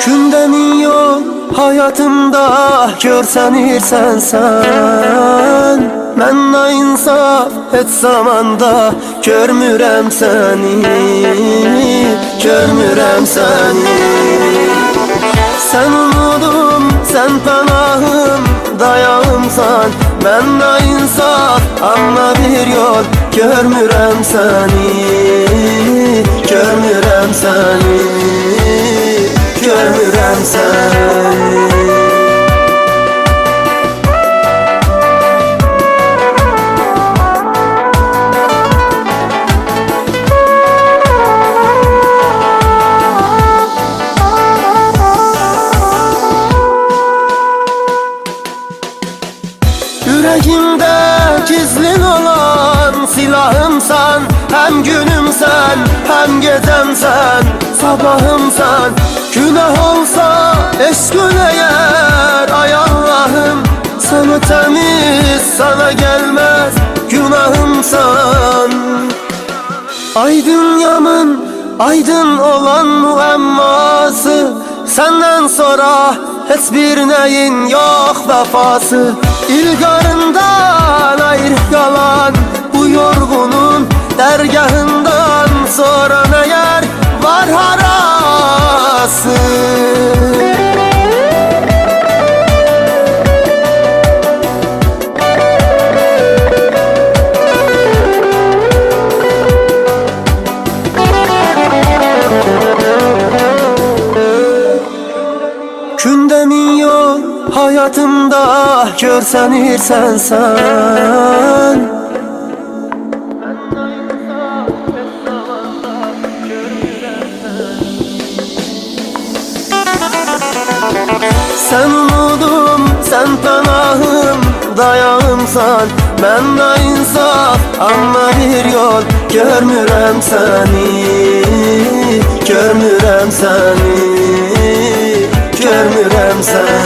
Gündəmin yol hayatımda görsənirsən sən Mənlə insaf et zamanda görmürəm səni Görmürəm səni Sən umudum, sən pənahım, dayağımsan Mənlə insaf, amma bir yol görmürəm səni Görmürəm səni Səni Yüreğimde gizlin olan silahımsan Hem günümsen hem gecemsen Sabahımsan Günah olsa eşkün eğer Ay Allah'ım Sana temiz sana gelmez Günahımsan Ay dünyamın aydın olan muamması Senden sonra hiçbir neyin yok vefası. İlgarından ayrı kalan dergahından sonra yer var harası. Gündəmin yol hayatımda görsənirsən sən Sən umudum, sən pənahım, dayağımsan Mənlə insaf, amma bir yol. Görmürəm səni Görmürəm səni Görmürəm səni